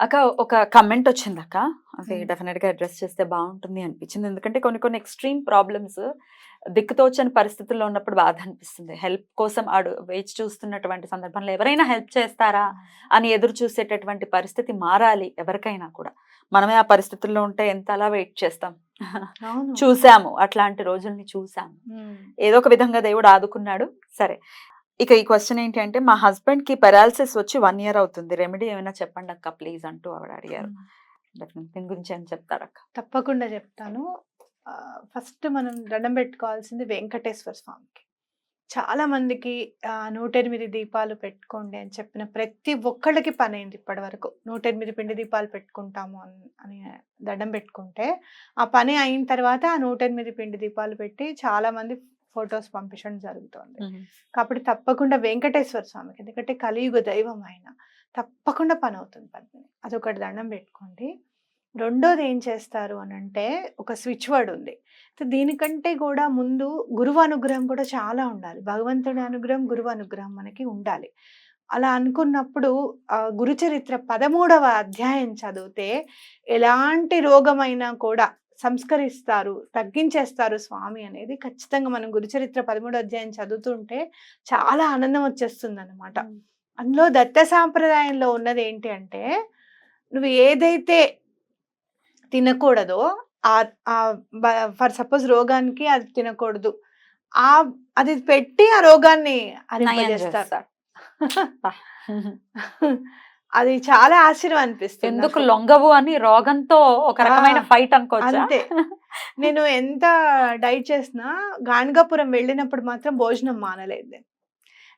అక్క ఒక కమెంట్ వచ్చింది అక్క అది మ్మ్. డెఫినెట్గా అడ్రస్ చేస్తే బాగుంటుంది అనిపించింది. ఎందుకంటే కొన్ని కొన్ని ఎక్స్ట్రీమ్ ప్రాబ్లమ్స్ దిక్కుతోచని పరిస్థితుల్లో ఉన్నప్పుడు బాధ అనిపిస్తుంది. హెల్ప్ కోసం ఆడు వేచి చూస్తున్నటువంటి సందర్భంలో ఎవరైనా హెల్ప్ చేస్తారా అని ఎదురు చూసేటటువంటి పరిస్థితి మారాలి ఎవరికైనా కూడా. మనమే ఆ పరిస్థితుల్లో ఉంటే ఎంత అలా వెయిట్ చేస్తాం? చూసాము. అట్లాంటి రోజుల్ని చూసాము. ఏదో ఒక విధంగా దేవుడు ఆదుకున్నాడు. సరే. ఇక ఈ క్వశ్చన్ ఏంటి అంటే మా హస్బెండ్కి పెరాలసిస్ వచ్చి వన్ ఇయర్ అవుతుంది. రెమెడీ ఏమైనా చెప్పండి అక్క ప్లీజ్ అంటూ ఆవిడ అడిగారు. దీని గురించి ఏం చెప్తారు అక్క? తప్పకుండా చెప్తాను. ఫస్ట్ మనం దండం పెట్టుకోవాల్సింది వెంకటేశ్వర స్వామికి. చాలా మందికి నూట ఎనిమిది దీపాలు పెట్టుకోండి అని చెప్పిన ప్రతి ఒక్కళ్ళకి పని అయింది ఇప్పటి వరకు. నూట ఎనిమిది పిండి దీపాలు పెట్టుకుంటాము అని అని దండం పెట్టుకుంటే ఆ పని అయిన తర్వాత ఆ నూట ఎనిమిది పిండి దీపాలు పెట్టి చాలా మంది ఫొటోస్ పంపించడం జరుగుతుంది. కాబట్టి తప్పకుండా వెంకటేశ్వర స్వామికి ఎందుకంటే కలియుగ దైవం ఆయన తప్పకుండా పని అవుతుంది పద్మిని. అదొకటి దండం పెట్టుకోండి. రెండోది ఏం చేస్తారు అని అంటే ఒక స్విచ్ వర్డ్ ఉంది. సో దీనికంటే కూడా ముందు గురువు అనుగ్రహం కూడా చాలా ఉండాలి. భగవంతుడి అనుగ్రహం గురువు అనుగ్రహం మనకి ఉండాలి. అలా అనుకున్నప్పుడు ఆ గురు చరిత్ర పదమూడవ అధ్యాయం చదివితే ఎలాంటి రోగమైనా కూడా సంస్కరిస్తారు తగ్గించేస్తారు స్వామి అనేది ఖచ్చితంగా మనం గురుచరిత్ర పదమూడో అధ్యాయం చదువుతుంటే చాలా ఆనందం వచ్చేస్తుంది అనమాట అందులో దత్త సాంప్రదాయంలో ఉన్నది ఏంటి అంటే నువ్వు ఏదైతే తినకూడదో ఆ ఫర్ సపోజ్ రోగానికి అది తినకూడదు. ఆ అది పెట్టి ఆ రోగాన్ని చేస్తారు. అది చాలా ఆశ్చర్యం అనిపిస్తుంది ఎందుకు. లొంగవు అని రోగంతో ఒక రకమైన ఫైట్ అనుకోవచ్చా? అంతే. నేను ఎంత డైట్ చేసినా గాణగాపురం వెళ్ళినప్పుడు మాత్రం భోజనం మానలేదు.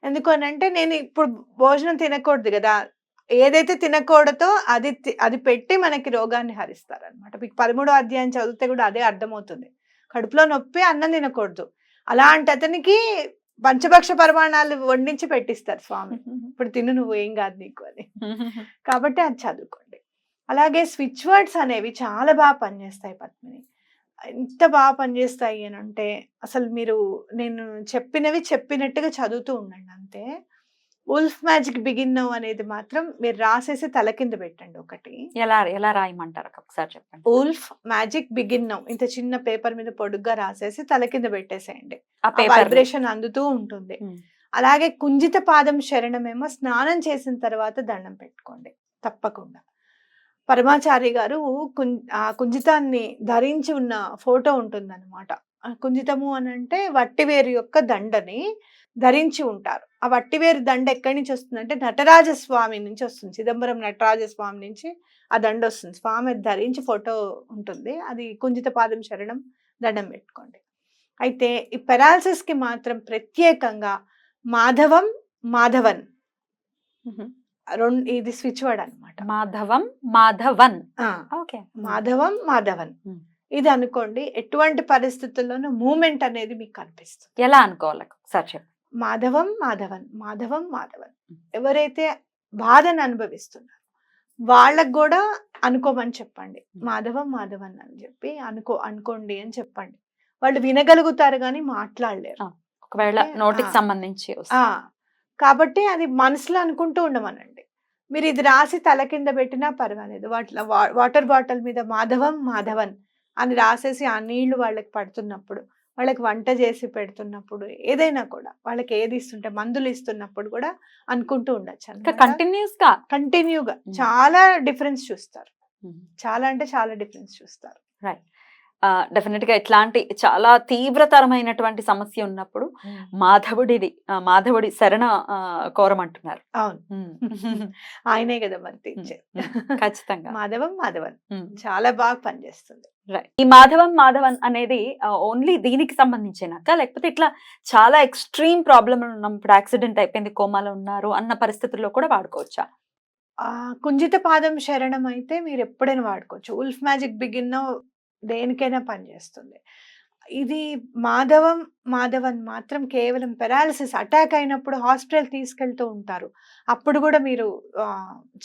ఎందుకు అని అంటే నేను ఇప్పుడు భోజనం తినకూడదు కదా. ఏదైతే తినకూడదో అది అది పెట్టి మనకి రోగాన్ని హరిస్తారు అనమాట మీకు పదమూడో అధ్యాయం చదివితే కూడా అదే అర్థమవుతుంది. కడుపులో నొప్పి అన్నం తినకూడదు. అలాంటి అతనికి పంచభక్ష పరిమాణాలు వండించి పెట్టిస్తారు స్వామి. ఇప్పుడు తిను నువ్వు ఏం కాదు నీకు అని. కాబట్టి అది చదువుకోండి. అలాగే స్విచ్ వర్డ్స్ అనేవి చాలా బాగా పనిచేస్తాయి పద్మిని. ఎంత బాగా పనిచేస్తాయి అని అంటే అసలు మీరు నేను చెప్పినవి చెప్పినట్టుగా చదువుతూ ఉండండి అంతే. ఉల్ఫ్ మ్యాజిక్ బిగిన్ నౌ అనేది మాత్రం మీరు రాసేసి తల కింద పెట్టండి ఒకటి. ఎలా ఎలా రాయమంటారు? ఒకసారి చెప్పండి. ఉల్ఫ్ మ్యాజిక్ బిగిన్ నౌ ఇంత చిన్న పేపర్ మీద పొడుగ్గా రాసేసి తల కింద పెట్టేసేయండి. వైబ్రేషన్ అందుతూ ఉంటుంది. అలాగే కుంజిత పాదం శరణమేమో స్నానం చేసిన తర్వాత దండం పెట్టుకోండి. తప్పకుండా. పరమాచారి గారు కుం ఆ కుంజితాన్ని ధరించి ఉన్న ఫోటో ఉంటుందన్నమాట. కుంజితము అని అంటే వట్టివేరు యొక్క దండని ధరించి ఉంటారు. ఆ వట్టివేరు దండ ఎక్కడి నుంచి వస్తుంది అంటే నటరాజ స్వామి నుంచి వస్తుంది. చిదంబరం నటరాజ స్వామి నుంచి ఆ దండ వస్తుంది. స్వామి ధరించి ఫోటో ఉంటుంది. అది కుంజిత పాదం శరణం దండం పెట్టుకోండి. అయితే ఈ పెరాలసిస్కి మాత్రం ప్రత్యేకంగా మాధవం మాధవన్. రెండు ఇది స్విచ్ వర్డ్ అనమాట మాధవం మాధవన్. ఓకే. మాధవం మాధవన్. ఇది అనుకోండి ఎటువంటి పరిస్థితుల్లోనూ మూమెంట్ అనేది మీకు కనిపిస్తుంది. ఎలా అనుకోవాలి? ఒకసారి చెప్పండి మాధవం మాధవన్ మాధవం మాధవన్. ఎవరైతే బాధను అనుభవిస్తున్నారో వాళ్ళకు కూడా అనుకోమని చెప్పండి మాధవం మాధవన్ అని చెప్పి అనుకో అనుకోండి అని చెప్పండి వాళ్ళు వినగలుగుతారు కానీ మాట్లాడలేరు ఒకవేళ. నోటికి. సంబంధించి కాబట్టి అది మనసులో అనుకుంటూ ఉండమనండి మీరు ఇది రాసి తల కింద పెట్టినా పర్వాలేదు వాటిలో వాటర్ బాటిల్ మీద మాధవం మాధవన్ అని రాసేసి ఆ నీళ్ళు వాళ్ళకి పడుతున్నప్పుడు వాళ్ళకి వంట చేసి పెడుతున్నప్పుడు ఏదైనా కూడా వాళ్ళకి ఏది ఇస్తుంటే మందులు ఇస్తున్నప్పుడు కూడా అనుకుంటూ ఉండొచ్చు కంటిన్యూస్గా కంటిన్యూగా. చాలా డిఫరెన్స్ చూస్తారు. చాలా అంటే చాలా డిఫరెన్స్ చూస్తారు. డెఫినెట్ గా ఇట్లాంటి చాలా తీవ్రతరమైనటువంటి సమస్య ఉన్నప్పుడు మాధవుడిది మాధవుడి శరణ కోరమంటున్నారు. అవును. ఆయనే కదా మరి ఖచ్చితంగా. మాధవం మాధవన్. చాలా బాగా పనిచేస్తుంది. ఈ మాధవన్ మాధవన్ అనేది ఓన్లీ దీనికి సంబంధించినాక? లేకపోతే ఇట్లా చాలా ఎక్స్ట్రీమ్ ప్రాబ్లమ్ ఉన్నప్పుడు యాక్సిడెంట్ అయిపోయింది కోమాలో ఉన్నారు అన్న పరిస్థితుల్లో కూడా వాడుకోవచ్చా? కుంజిత పాదం శరణం అయితే మీరు ఎప్పుడైనా వాడుకోవచ్చు. ఉల్ఫ్ మ్యాజిక్ బిగిన్ దేనికైనా పనిచేస్తుంది ఇది మాధవం మాధవన్ మాత్రం కేవలం పెరాలసిస్ అటాక్ అయినప్పుడు హాస్పిటల్ తీసుకెళ్తూ ఉంటారు. అప్పుడు కూడా మీరు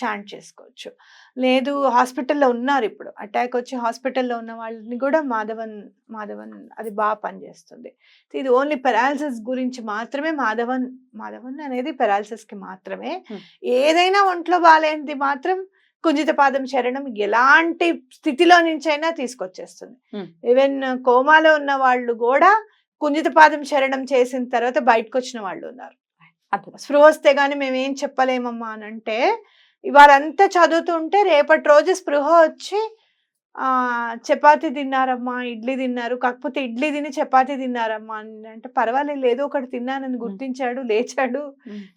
చాంట్ చేసుకోవచ్చు. లేదు హాస్పిటల్లో ఉన్నారు ఇప్పుడు. అటాక్ వచ్చి హాస్పిటల్లో ఉన్న వాళ్ళని కూడా మాధవన్ మాధవన్ అది బాగా పనిచేస్తుంది ఇది ఓన్లీ పెరాలసిస్ గురించి మాత్రమే మాధవన్ మాధవన్ అనేది paralysis కి మాత్రమే. ఏదైనా ఒంట్లో బాగాలేనిది మాత్రం కుంజిత పాదం శరణం ఎలాంటి స్థితిలో నుంచైనా తీసుకొచ్చేస్తుంది. ఈవెన్ కోమాలో ఉన్న వాళ్ళు కూడా కుంజిత పాదం శరణం చేసిన తర్వాత బయటకు వచ్చిన వాళ్ళు ఉన్నారు స్పృహ వస్తే గానీ మేము ఏం చెప్పలేమమ్మా అని అంటే ఇవాళంతా చదువుతుంటే రేపటి రోజు స్పృహ వచ్చి చపాతి తిన్నారమ్మా ఇడ్లీ తిన్నారు. కాకపోతే ఇడ్లీ తిని చపాతి తిన్నారమ్మా అని అంటే పర్వాలేదు ఏదో ఒకటి తిన్నానని గుర్తించాడు లేచాడు.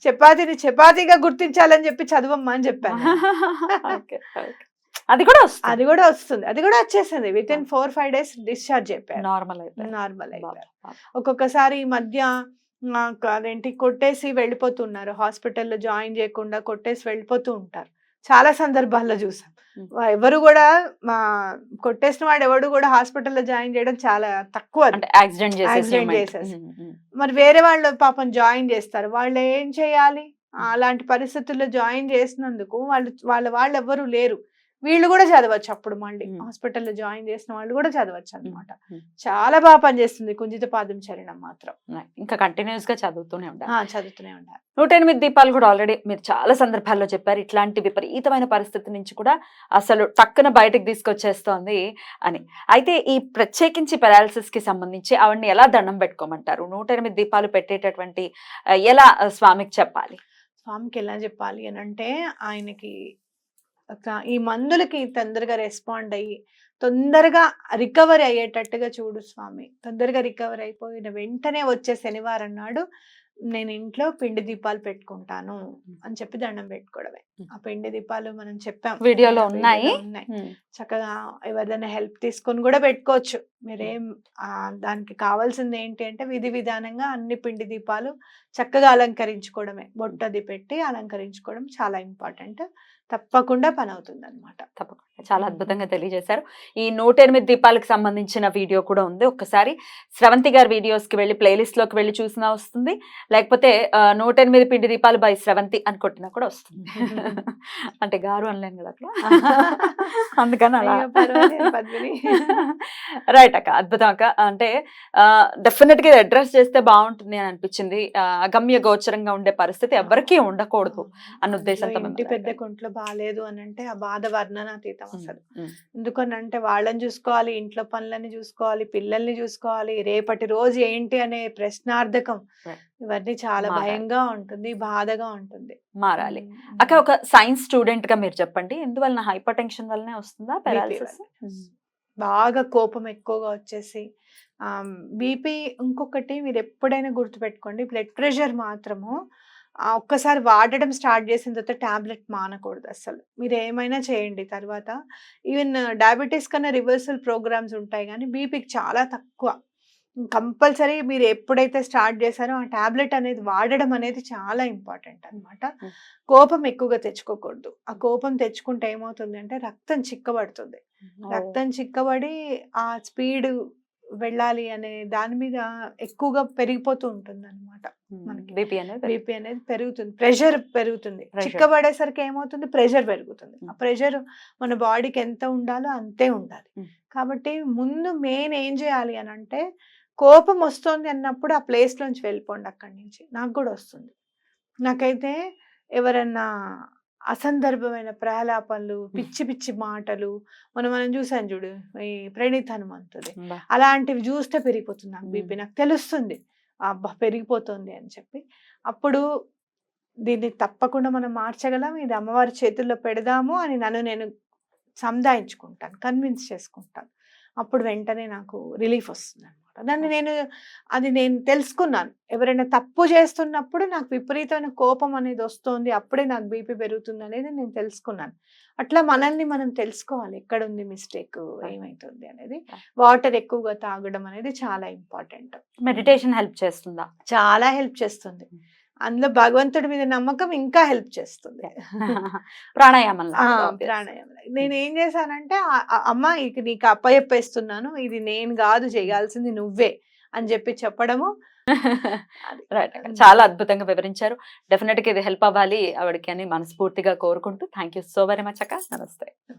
చపాతీని చపాతీగా గుర్తించాలని చెప్పి చదవమ్మా అని చెప్పాను. అది కూడా అది కూడా వస్తుంది. అది కూడా వచ్చేసింది. With in four five days discharge అయిపోయారు. నార్మల్ అయితే నార్మల్ అయిపోయారు. ఒక్కొక్కసారి ఈ మధ్య అదేంటి కొట్టేసి వెళ్ళిపోతున్నారు హాస్పిటల్లో జాయిన్ చేయకుండా కొట్టేసి వెళ్ళిపోతూ ఉంటారు. చాలా సందర్భాల్లో చూసాం. ఎవరు కూడా మా కొట్టేసిన వాడు ఎవడు కూడా హాస్పిటల్లో జాయిన్ చేయడం చాలా తక్కువ యాక్సిడెంట్ చేసేసి. మరి వేరే వాళ్ళు పాపం జాయిన్ చేస్తారు. వాళ్ళు ఏం చేయాలి? అలాంటి పరిస్థితుల్లో జాయిన్ చేసినందుకు వాళ్ళు వాళ్ళ వాళ్ళు ఎవరు లేరు. వీళ్ళు కూడా చదవచ్చు అప్పుడు మళ్ళీ. హాస్పిటల్లో జాయిన్ చేసిన వాళ్ళు కూడా చదవచ్చు అన్నమాట. Hmm. చాలా బాగా పనిచేస్తుంది కుంజిత పాదం చరణం మాత్రం. ఇంకా కంటిన్యూస్గా చదువుతూనే ఉండాలి. చదువుతూనే ఉండాలి. నూట ఎనిమిది దీపాలు కూడా ఆల్రెడీ మీరు చాలా సందర్భాల్లో చెప్పారు. ఇట్లాంటి విపరీతమైన పరిస్థితి నుంచి కూడా అసలు టక్కున బయటకు తీసుకొచ్చేస్తోంది అని. అయితే ఈ ప్రత్యేకించి పెరాలసిస్కి సంబంధించి ఆవిడని ఎలా దండం పెట్టుకోమంటారు? నూట ఎనిమిది దీపాలు పెట్టేటటువంటి ఎలా స్వామికి చెప్పాలి? స్వామికి ఎలా చెప్పాలి అని అంటే ఆయనకి ఈ మందులకి తొందరగా రెస్పాండ్ అయ్యి తొందరగా రికవరీ అయ్యేటట్టుగా చూడు స్వామి. తొందరగా రికవరీ అయిపోయిన వెంటనే వచ్చే శనివారం నాడు నేను ఇంట్లో పిండి దీపాలు పెట్టుకుంటాను అని చెప్పి దండం పెట్టుకోవడమే. ఆ పిండి దీపాలు మనం చెప్పాం. వీడియోలో ఉన్నాయి. ఉన్నాయి. చక్కగా ఎవరిదైనా హెల్ప్ తీసుకొని కూడా పెట్టుకోవచ్చు. మీరేం ఆ, దానికి కావాల్సింది ఏంటి అంటే విధి విధానంగా అన్ని పిండి దీపాలు చక్కగా అలంకరించుకోవడమే. బొట్టది పెట్టి అలంకరించుకోవడం చాలా ఇంపార్టెంట్ తప్పకుండా పని అవుతుంది అనమాట తప్పకుండా. చాలా అద్భుతంగా తెలియజేశారు. ఈ నూట ఎనిమిది దీపాలకు సంబంధించిన వీడియో కూడా ఉంది. ఒక్కసారి స్రవంతి గారి వీడియోస్కి వెళ్ళి ప్లేలిస్ట్లోకి వెళ్ళి చూసినా వస్తుంది. లేకపోతే నూట ఎనిమిది పిండి దీపాలు బై స్రవంతి అని కొట్టినా కూడా వస్తుంది. అంటే గారు అనలేను కదా అందుకని అలా. రైట్ అక్క అద్భుతం అక్క. అంటే డెఫినెట్గా అడ్రస్ చేస్తే బాగుంటుంది అని అనిపించింది. అగమ్య గోచరంగా ఉండే పరిస్థితి ఎవరికీ ఉండకూడదు అన్న ఉద్దేశంతో పెద్ద. కొంట్లో బాగాలేదు అని అంటే ఆ బాధ వర్ణనాతీతం అసలు ఉమ్. ఎందుకని అంటే వాళ్ళని చూసుకోవాలి ఇంట్లో పనులని చూసుకోవాలి పిల్లల్ని చూసుకోవాలి రేపటి రోజు ఏంటి అనే ప్రశ్నార్థకం. ఇవన్నీ చాలా. భయంగా ఉంటుంది బాధగా ఉంటుంది మారాలి ఉమ్, అక్క ఒక సైన్స్ స్టూడెంట్గా మీరు చెప్పండి ఎందువలన హైపర్ టెన్షన్ వల్లనే వస్తుందా పెరాలసిస్. బాగా కోపం ఎక్కువగా వచ్చేసి బీపీ ఇంకొకటి మీరు ఎప్పుడైనా గుర్తుపెట్టుకోండి బ్లడ్ ప్రెషర్ మాత్రము ఒక్కసారి వాడడం స్టార్ట్ చేసిన తర్వాత టాబ్లెట్ మానకూడదు అసలు. మీరు ఏమైనా చేయండి తర్వాత. ఈవెన్ డయాబెటీస్ కన్నా రివర్సల్ ప్రోగ్రామ్స్ ఉంటాయి కానీ బీపీకి చాలా తక్కువ. కంపల్సరీ మీరు ఎప్పుడైతే స్టార్ట్ చేశారో ఆ టాబ్లెట్ అనేది వాడడం అనేది చాలా ఇంపార్టెంట్ అన్నమాట. Mm. కోపం ఎక్కువగా తెచ్చుకోకూడదు. ఆ కోపం తెచ్చుకుంటే ఏమవుతుంది అంటే రక్తం చిక్కబడుతుంది. రక్తం చిక్కబడి ఆ స్పీడ్ వెళ్ళాలి అనే దాని మీద ఎక్కువగా పెరిగిపోతూ ఉంటుంది అనమాట మనకి. బీపీ అనేది పెరుగుతుంది. బీపీ అనేది పెరుగుతుంది ప్రెషర్ పెరుగుతుంది. చిక్కబడేసరికి ఏమవుతుంది ప్రెషర్ పెరుగుతుంది ఆ. ప్రెషర్ మన బాడీకి ఎంత ఉండాలో అంతే ఉండాలి. కాబట్టి ముందు మెయిన్ ఏం చేయాలి అని అంటే కోపం వస్తుంది అన్నప్పుడు ఆ ప్లేస్ లోంచి వెళ్ళిపోండి అక్కడి నుంచి నాకు కూడా వస్తుంది నాకైతే ఎవరన్నా అసందర్భమైన ప్రహలాపనలు పిచ్చి పిచ్చి మాటలు. మనం మనం చూసాను చూడు ఈ ప్రణీత్ హనుమంతుది. బా. అలాంటివి చూస్తే పెరిగిపోతుంది నాకు. బీపీ. నాకు తెలుస్తుంది. అబ్బా పెరిగిపోతుంది అని చెప్పి. అప్పుడు దీన్ని తప్పకుండా మనం మార్చగలం. ఇది అమ్మవారి చేతుల్లో పెడదాము అని నన్ను నేను సంధాయించుకుంటాను కన్విన్స్ చేసుకుంటాను. అప్పుడు వెంటనే నాకు రిలీఫ్ వస్తుంది అనమాట దాన్ని నేను అది నేను తెలుసుకున్నాను. ఎవరైనా తప్పు చేస్తున్నప్పుడు నాకు విపరీతమైన కోపం అనేది వస్తుంది అప్పుడే నాకు బీపీ పెరుగుతుంది అనేది నేను తెలుసుకున్నాను. అట్లా మనల్ని మనం తెలుసుకోవాలి. ఎక్కడ ఉంది మిస్టేక్ ఏమైతుంది అనేది. వాటర్ ఎక్కువగా తాగడం అనేది చాలా ఇంపార్టెంట్. మెడిటేషన్ హెల్ప్ చేస్తుందా? చాలా హెల్ప్ చేస్తుంది. అందులో భగవంతుడి మీద నమ్మకం ఇంకా హెల్ప్ చేస్తుంది. ప్రాణాయామం. ప్రాణాయామం నేను ఏం చేశానంటే అమ్మ ఇక నీకు అప్పయప్పేస్తున్నాను ఇది నేను కాదు చేయాల్సింది నువ్వే అని చెప్పి చెప్పడము. చాలా అద్భుతంగా వివరించారు. డెఫినెట్గా ఇది హెల్ప్ అవ్వాలి ఆవిడకి అని మనస్ఫూర్తిగా కోరుకుంటూ. Thank you so very much అక్క. నమస్తే.